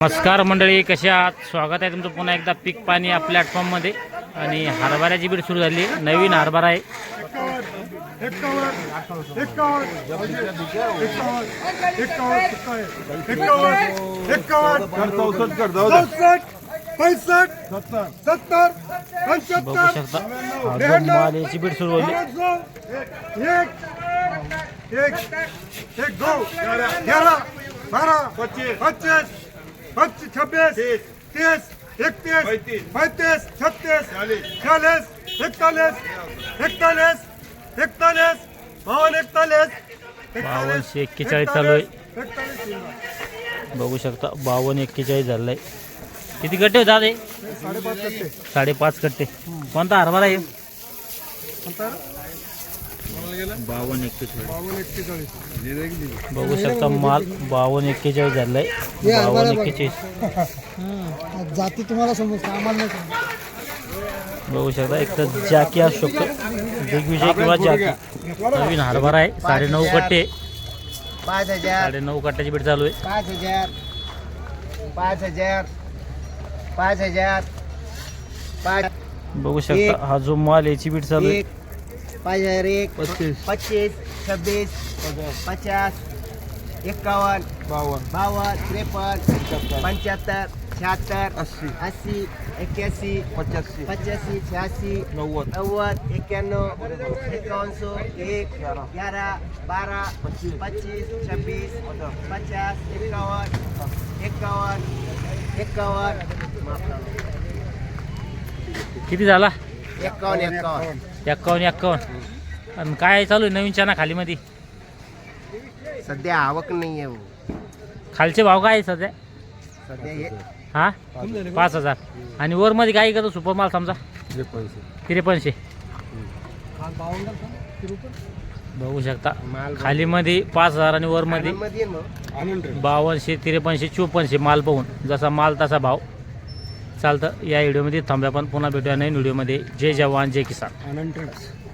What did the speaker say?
नमस्कार मंडळी कसे आहात स्वागत आहे तुमचं पुन्हा एकदा पीक पाणी या प्लॅटफॉर्ममध्ये आणि हरभऱ्याची बीड सुरू झाली नवीन हरभरा आहे बघू शकता याची बीड सुरू होली बारा पच्चीस पच्चीस छब्बीस तीस इकतीस पैंतीस छत्तीस चालीस इकतालीस इकतालीस इकतालीस बावन इकतालीस बावनशे एक्केचाळीस चालू आहे. एकतालीस बघू शकता बावन्न एक्केचाळीस झालं आहे किती गट्टे होतात हे? साडेपाच टक्के साडेपाच गट्टे कोणता हरभरा आहे? बावन्न एक्केचाळीस. बावन एक्केचाळीस. बघू शकता माल बावन्न एक्केचाळीस झालं आहे बावन्न एक्केचाळीस. जाती तुम्हाला समजतं आम्हाला. बघू शकता एक तर जॅकी असू शकतो. दिग्विजय किंवा जॅकी. नवीन हरभरा आहे साडे नऊ कट्टे. पाच हजार. साडे नऊ कट्ट्याची बीट चालू आहे. पाच हजार. पाच हजार. पाच हजार. पाच बघू शकता हा जो माल याची बीट चालू आहे. पाच हजार एक पच्चीस छब्बीस पचास एक्कावन्न बावन बावन्न त्रेपन्न पंच्याहत्तर. शहात्तर अस्सी. अस्सी एक्क्याऐंशी पचासी पच्याऐंशी शहाऐंशी नव्वद. नव्वद एक्क्याण्णव एकावन्न एक ग्यारह बारह पच्चीस. छब्बीस पचास. एकावन्न एकावन्न एकावन्न. किती झाला? एकावन्न एकावन्न एक्कावन्न एक्कावन्न. आणि काय चालू आहे नवीन चना खालीमध्ये? सध्या आवक नाही आहे हो. खालचे भाव काय आहे सध्या? सध्या हे हा? पाच हजार. आणि वरमध्ये काय करतो सुपर माल समजा? त्रेपन्नशे. बघू शकता. माल खालीमध्ये पाच हजार आणि वरमध्ये मध्ये बावनशे त्रेपन्नशे चोपन्नशे माल पाहून. जसा माल तसा भाव. चालतं. या व्हिडिओमध्ये थांब्या पण पुन्हा भेटूया नवीन व्हिडिओमध्ये. जय जवान जय किसान.